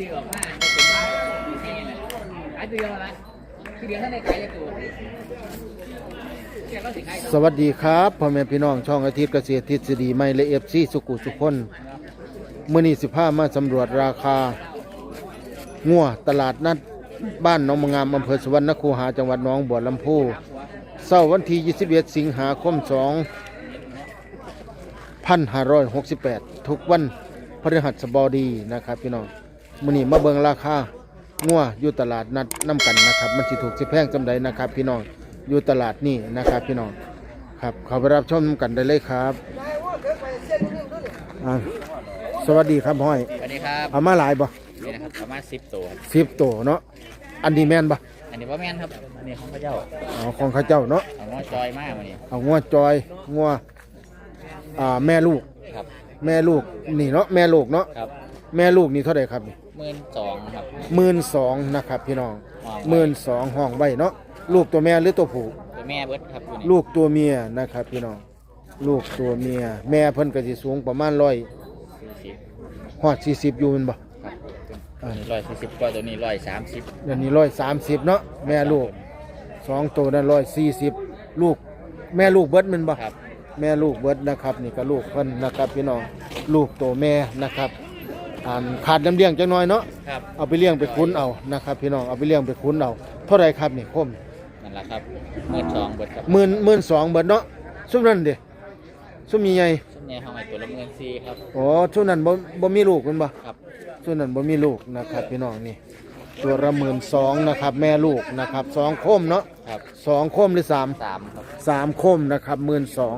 ซื้ออกมาเป็นแค่นั้นขายตัวเดียวละคือเดียวท่านในขายตัวสวัสดีครับพ่อแม่พี่น้องช่องอาทิตย์เกษตรทฤษฎีไม่และเอฟซีสุกุสุคนมื่อนี้สิพามาสำรวจราคางัวตลาดนัดบ้านหนองมะงามอำเภอสวรรณคูหาจังหวัดหนองบัวลำพูเสาร์วันที่ 21 สิงหาคม 2568 ทุกวันพฤหัสบดีนะครับพี่น้อง มื่อนี้มาเบิ่งราคางัวอยู่ตลาดนัดน้ำกันนะครับ มันสิถูกสิแพงจำใดนะครับ พี่น้องอยู่ตลาดนี่นะครับ พี่น้องครับเขาไปรับชมกันได้เลยครับอ่าสวัสดีครับห้อยสวัสดีครับเอามาหลายบ่นี่นะครับประมาณสิบตัวสิบตัวเนาะอันนี้แม่นบ่อันนี้ว่าแม่นครับอันนี้ของพระเจ้าอ๋อของเข้าเจ้าเนาะเอาง้อจอยมากวันนี้เอางัวจอยงัวอ่าแม่ลูกครับ แม่ลูกนี่เนาะแม่ลูกเนาะครับแม่ลูกนี่เท่าไหร่ครับห มื่นสองครับ หมื่นสองนะครับ พี่น้องห้องหมื่นสองห้องใบเนาะลูกตัวแม่หรือตัวผู้ตัวแม่เบิดครับตัวนี้ลูกตัวเมียนะครับ พี่น้องลูกตัวเมีย แม่เพิ่นก็สิสูงประมาณร้อยสี่สิบฮอดสี่สิบอยู่แมันบ่ ครับร้อยสี่สิบกว่าตัวนี้ร้อยสามสิบเดี๋ยวนี้ร้อยสามสิบเนาะแม่ลูกสองตัวนั้นร้อยสี่สิบลูก แม่ลูกเบิดแมันบ่ ครับ แม่ลูกเบิดนะครับ นี่ก็ลูกเพิ่นนะครับ พี่น้องลูกตัวแม่นะครับ อ่านขาดน้ำเลี้ยงจังน้อยเนาะครับเอาไปเลี้ยงไปคุ้นเอานะครับ พี่น้องเอาไปเลี้ยงไปคุ้นเอาเท่าไหรครับนี่คมนั่นแหละครับหมื่นสองเบิดครับหมื่นหมื่นสองเบิดเนาะซุมนั้นเด้ซุมใหญ่ซึ่งเนี่ยเขาให้ตัวละหมื่นสี่ครับๆอ๋อซุมนั้นบ่บ่มีลูกแมันบ่ครับซุมนั้นบ่มีลูกนะครับ พี่น้องนี่ ตัวละหมื่นสองนะครับ แม่ลูกนะครับสองคมเนาะครับสองคมหรือสาม สามครับสามคมนะครับหมื่นสอง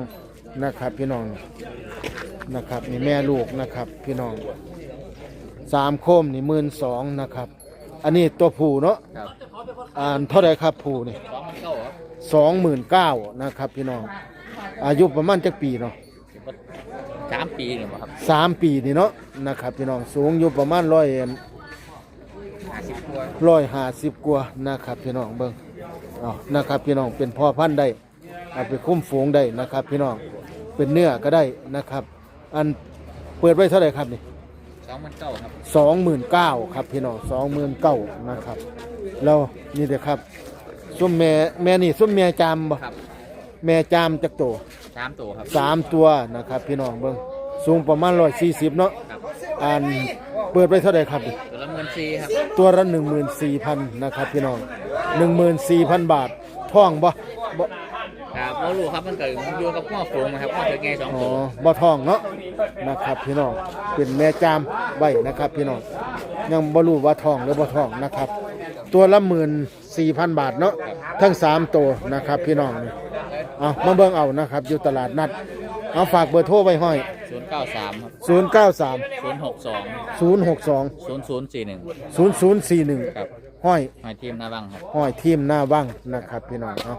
นะครับพี่น้องนะครับนี่แม่ลูกนะครับพี่น้อง สามคมนี่หมื่นสองนะครับ อันนี้ตัวผู้เนาะครับอ่านเท่าไหรครับผู้นี่สองมันเก้าครับสองหมื่นเก้านะครับพี่น้อง อายุประมาณจักปีเนาะสิบว่าสามปีหรือเปล่าครับสามปีนี่เนาะนะครับพี่น้องสูงอยู่ประมาณร้อยห้าสิบตัวร้อยห้าสิบกว่านะครับพี่น้องเบิ้งเอานะครับพี่น้องเป็นพ่อพันธุ์ได้เอาไปคุ้มฝูงได้นะครับ พี่น้องเป็นเนื้อก็ได้นะครับ อันเปิดไว้เท่าไหร่ครับนี่ สองมันเก้าครับสองหมื่นเก้าครับพี่น้องสองหมื่นเก้านะครับ แล้วนี่เด้อครับส้มแม่แม่นี่ส้มแม่จามบ่ครับแม่จามจักโตสามตัวครับ สามตัวนะครับ พี่น้องเบิ้งสูงประมาณร้อยสี่สิบเนาะครับอันเปิดไว้เท่าไหร่ครับนี่ตัวละหมื่นสี่ครับตัวละหนึ่งหมื่นสี่พันนะครับพี่น้องหนึ่งหมื่นสี่พันบาทท่องบ่บ่ ครับบ่รู้ครับมันเกิดอยู่กับพ่อฝูงนะครับพ่อถึงไงสองอ๋อตัวบ่ท่องเนาะนะครับพี่น้องเป็นแม่จามไว้นะครับพี่น้องยังบ่รู้ว่าท่องหรือบ่ท่องนะครับ ตัวละหมื่นสี่พันบาทเนาะทั้งสามตัวนะครับพี่น้องนี่เอามาเบิ่งเอานะครับ อยู่ตลาดนัดเอาฝากเบอร์โทรไว้ห้อย ศูนย์เก้าสามครับ0 9 3 ศูนย์หกสอง0 6 2 ศูนย์ศูนย์สี่หนึ่ง 0 0 4 1ครับห้อยหอยทีมหน้าบังครับ ห้อยทีมหน้าว่างนะครับพี่น้องเอา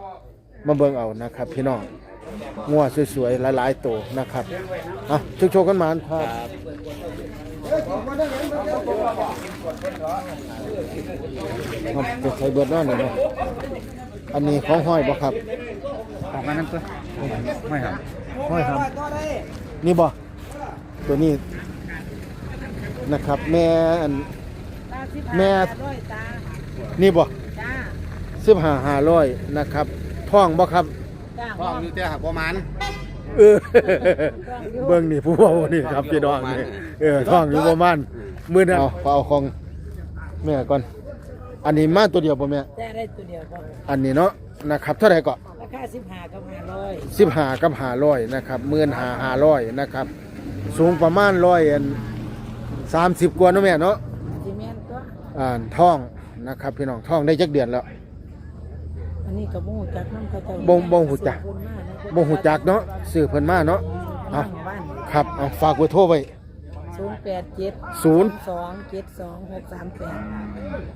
มาเบิ่งเอานะครับ พี่น้องงัวสวยๆหลายๆตัวนะครับเอาชุกโชคกันมาครับเอาไปใช้เบิดนอนหน่อยเนาะอันนี้ของห้อยบ่ครับออกมานั่นก็ไม่ครับห้อยครับ นี่บ่ตัวนี้นะครับ แม่อันแม่ด้วยจ้านี่บ่จ้าสิบห้าห้าร้อยนะครับ ท่องบ่ครับ จ้าพ่ออยู่แต่หักประมาณเออ เบิ่งนี่ผู้เว้านี่ครับพี่น้องนี่เออท่องอยู่ประมาณมื้อนั้นเอาเอาของแม่ก่อน อันนี้มาตัวเดียวบ่แม่แต่ได้ตัวเดียวพออันนี้เนาะนะครับเท่าไหร่ก็ราคาสิบห้ากับห้าร้อยสิบห้ากับห้าร้อยนะครับหมื่นห้าห้าร้อยนะครับ สูงประมาณร้อยสามสิบกว่าเนาะแม่เนาะ ซีเมนต์ก็ อ่านท่องนะครับพี่น้องท่องได้จักเดือนแล้ว อันนี้กับบ่หูจักน้ำเขาเจ้าบ่บ่หูจัก บ่หูจักเนาะซื้อเพิ่นมาเนาะเอาบ้านครับเอาฝากเบอร์โทรไว้ศูนย์แปดเจ็ดศูนย์สองเจ็ดสองหกสามแปด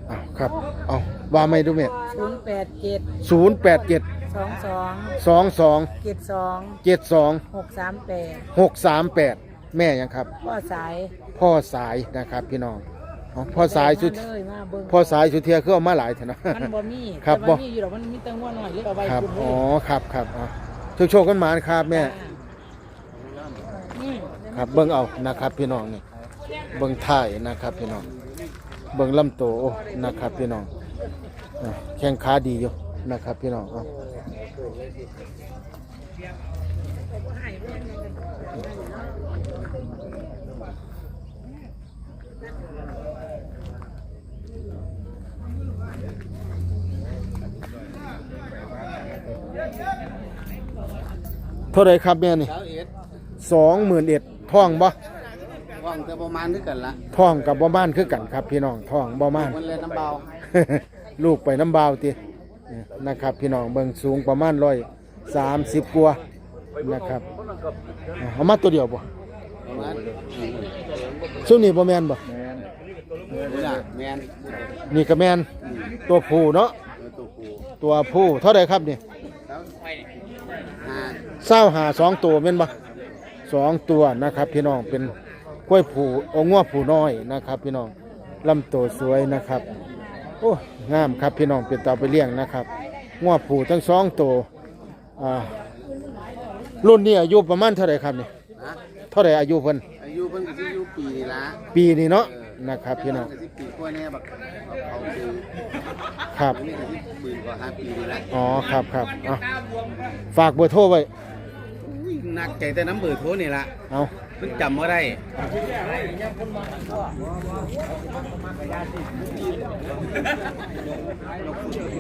เอาครับเอาว่าไม่ดูแม่ศูนย์แปดเจ็ดศูนย์แปดเจ็ดสองสองสองสองเจ็ดสองเจ็ดสองหกสามแปดหกสามแปดแม่ยังครับ พ่อสายพ่อสายนะครับพี่น้อง เอาพ่อสายสุดมาเลยมาเบิ่งพ่อสายสุดเทียคือเอามาหลายเถอะเนาะ มันบ่มีครับแต่บ่ว่ามีอยู่หรอกมันมีแตังว่าหน่อยเลยเอาไว้ครับคุณเลอ๋อยครับครับอ๋อโชคโชคกันหมานครับแม่ นี่ครับเบิ่งเอานะครับพี่น้องนี่เบิ่งถ่ายนะครับพี่น้องเบิ่งลำโตวโอ้นะครับพี่น้องอะแข้งขาดีอยู่นะครับพี่น้องเอา ท่าไรครับแม่นี่เช้าเอ็ดสองหมื่นเอ็ดท่องบ่ว่างแต่ประมาณนี้กันละท่องกับบ่ม่านคือกันครับ พี่น้องท่องบ่ม่าน มันเลยน้ำเบาลูกไปน้ำบาวติเนี่ยนะครับ พี่น้องเบิ่งสูงประมาณร้อยสามสิบกว่านะครับอะเอามาตัวเดียวบ่ประมาณซุมนี้บ่แม่นบ่นี่ล่ะแมนนี่ก็แม่นตัวผู้เนาะเออตัวปูตัวผู้เท่าไหร่ครับนี่แล้วหา เศร้าหาสองตัวแม่นบ่สองตัวนะครับ พี่น้องเป็นกล้วยผูโองัวผูน้อยนะครับ พี่น้องลำตัวสวยนะครับ โอ้งามครับพี่น้องเป็นตาไปเลี้ยงนะครับงัวผูทั้งสองตัวอ่ารุ่นนี้อายุประมาณเท่าไหร่ครับนี่นะเท่าไหร่อายุเพิ่นอายุเพิ่นก็สิอยู่ปีนี่ละปีนี้เนาะนะครับ พี่น้องเพิ่ก็สิปีกว่าแน่บักเขาคือครับอันนี้ก็สิปืนกว่าห้าปีนี่ละอ๋อครับครับเอาฝากเบอร์โทรไว้อุ้ยห นักใจแต่น้ำเบื่อโทนี่ละเอามันจำบ่ได้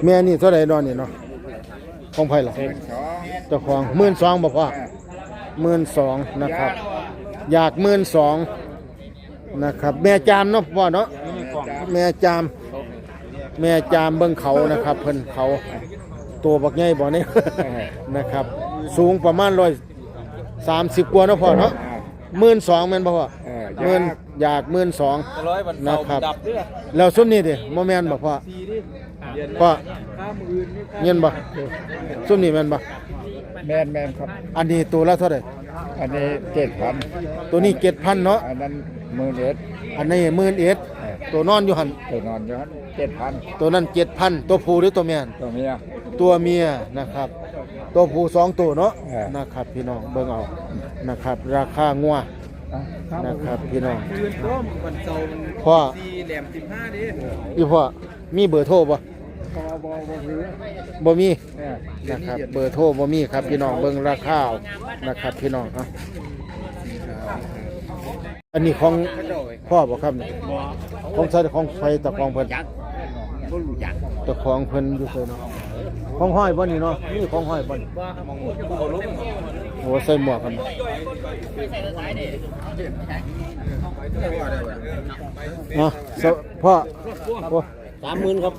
แม่นี่เท่าไหร่นอนนี่เนาะของไผล่ะเจ้าของหมื่นสองบอกว่าหมื่นสองนะครับ อยากหมื่นสองนะครับ แม่จามเนาะพ่อเนาะแม่จาม แม่จามเบิ่งเขานะครับ เพิ่นเขาตัวบักใหญ่บ่นี่นะครับ สูงประมาณร้อย สามสิบกว่าเนาะพ่อเนาะหมื่นสองแม่นบ่พ่อหมื่นอยากหมื่นสองนะครับแล้วซุมนี้ดิโมแมนบ่พ่อพ่อเงินบ่ซุมนี้แม่นบ่แมนแมนครับ อันนี้ตัวละเท่าไหร่อันนี้เจ็ดพันตัวนี้7,000เนาะอันนั้นหมื่นเอ็ดอันนี้1 1 0 0ตัวนอนอยู่หั่นตัวนอนย้อนเจ็ดพันตัวนั้น7,000ตัวผู้หรือตัวแม่นตัวเมียตัวเมียนะครับ ตัวผู้สองตัวเนาะเออนะครับพี่น้องเบิ่งเอานะครับ ราคางัวนะครับพี่น้องพ่อสี่แหลมสิบห้าดิอีพ่อมีเบอร์โทรบ่บอบอบอคือบ่มีเนี่ยนะครับเบอร์โทรบ่มีครับพี่น้องเบิ่งราคาเอานะครับพี่น้องครับอันนี้ของพ่อบ่ครับนี่ของใช้ของไฟตะกองเพิ่น บ่รู้จักตะกองเพิ่นอยู่ไสเนาะ ของห้อยบ่นี่เนาะนี่ของห้อยบ่นี่โอ้ใส่หมวกกันเนาะสพ่อโอ้สามหมื่นครับ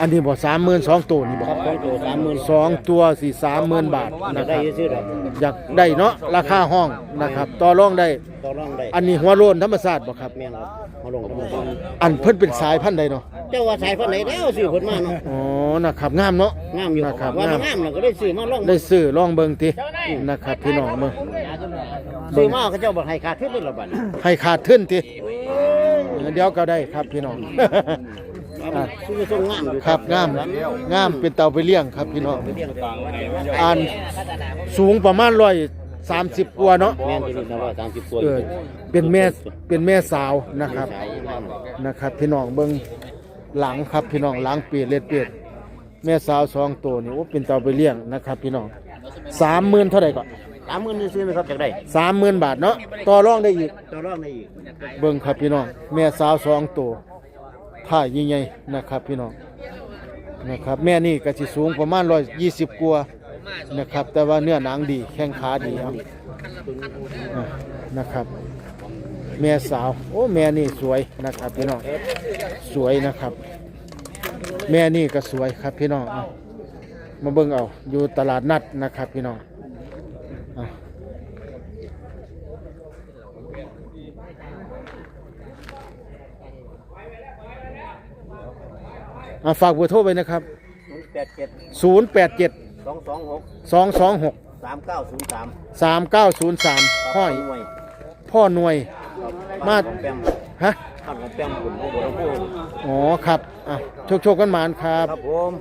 อันนี้บ่30,000สองตัวนี่บ่ครับสองตัวสามหมื่นสองตัวสี่สามหมื่นบาทนะคได้รับซื้อดอกอยากได้เนาะราคาห้องนะครับ ต่อรองได้ต่อรองได้อันนี้หัวโลนธรรมศาสตร์บ่ครับแม่นครับมาลงกับมันอันเพิ่นเป็นสายพันธุ์ใดเนาะเจ้าว่าสายพันธุ์ไหนแล้วซื้อเพิ่นมาเนาะอ๋อ นะครับงามเนาะงามอยู่นะครับว่ามันงามงามเราก็ได้ซื้อมาลองได้ซื้อลองเบิ่งตินะครับพี่น้องเบิ่งซื้อมาเขาเจ้าบ่ให้ขาดทุนเลยละบัดนี้ให้ขาดทุนติเดี๋ยวก็ได้ครับพี่น้องอะซื้อส่งงามอยู่ครับงามงามเป็นเตาไปเลี้ยงครับพี่น้องเลี้ยงฟังไว้ให้อันสูงประมาณ130กว่าเนาะแม่นอยู่นี่ว่า30ตัวเออเป็นแม่เป็นแม่สาวนะครับสายงามนะครับ พี่น้องเบิ้งหลังครับพี่น้องหลังเปียดเล็ดเปียด แม่สาวสองตัวนี่โอ้เป็นเตาไปเลี้ยงนะครับ พี่น้องสามหมื่นเท่าไหร่ก่อน30,000นี่ซื้อไหมครับจากได้สามหมื่นบาทเนาะต่อรองได้อีกต่อรองได้อีกเบิ้งครับพี่น้องแม่สาวสองตัวท่ายิ่งใหญ่นะครับ พี่น้องนะครับ แม่นี่ก็สิสูงประมาณร้อยยี่สิบกว่านะครับ แต่ว่าเนื้อหนังดีแข้งขาดีครับอะนะครับ แม่สาว โอ้แม่นี่สวยนะครับพี่น้องสวยนะครับ แม่นี่ก็สวยครับพี่น้องเอามาเบิ่งเอาอยู่ตลาดนัดนะครับพี่น้องเอาเอาฝากเบอร์โทรไว้นะครับ87 087 226 226 3903 3903ห้อยหน่วยพ่อหน่วย มา แปมฮะ ข้าวของแป้งคุณโอ้โหทั้งคู่อ๋อครับอะโชคโชคกันหมานครับ ครับผม